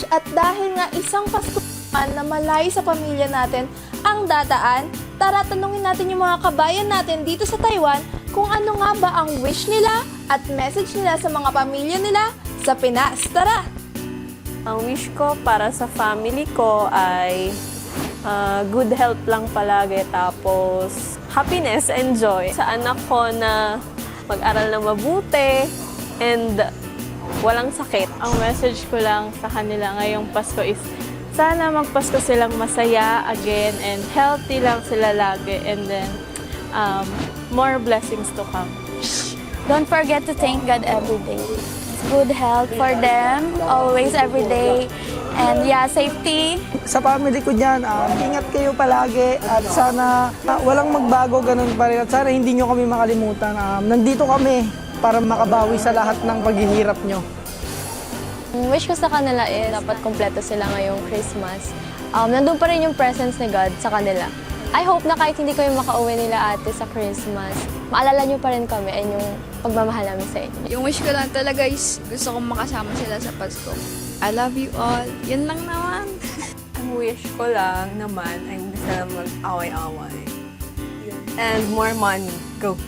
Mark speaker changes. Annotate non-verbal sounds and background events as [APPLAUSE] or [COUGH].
Speaker 1: wish at dahil nga isang Pasko na malayo sa pamilya natin ang dadaan, tara tanungin natin yung mga kabayan natin dito sa Taiwan kung ano nga ba ang wish nila at message nila sa mga pamilya nila sa Pinas. Tara!
Speaker 2: Ang wish ko para sa family ko ay ah, good health lang palagi tapos happiness and joy. Sa anak ko na mag-aral na mabuti and walang sakit.
Speaker 3: Ang message ko lang sa kanila ngayong Pasko is sana magpasko silang masaya again and healthy lang sila lagi and then um, more blessings to come.
Speaker 4: Don't forget to thank God every day. Good health for them, always, every day. And yeah, safety.
Speaker 5: Sa family ko dyan, um, ingat kayo palagi at sana ah, walang magbago ganun pa rin. At sana hindi nyo kami makalimutan. Um, nandito kami para makabawi sa lahat ng paghihirap nyo.
Speaker 6: Wish ko sa kanila is dapat kompleto sila ngayong Christmas. Um, nandun pa rin yung presence ni God sa kanila. I hope na kahit hindi kami makauwi nila ate sa Christmas, maalala niyo pa rin kami and yung pagmamahal namin sa inyo.
Speaker 7: Yung wish ko lang talaga is gusto kong makasama sila sa Pasko. I love you all. Yun lang naman. [LAUGHS]
Speaker 2: Ang wish ko lang naman ay hindi sila mag-away-away. And more money. Go!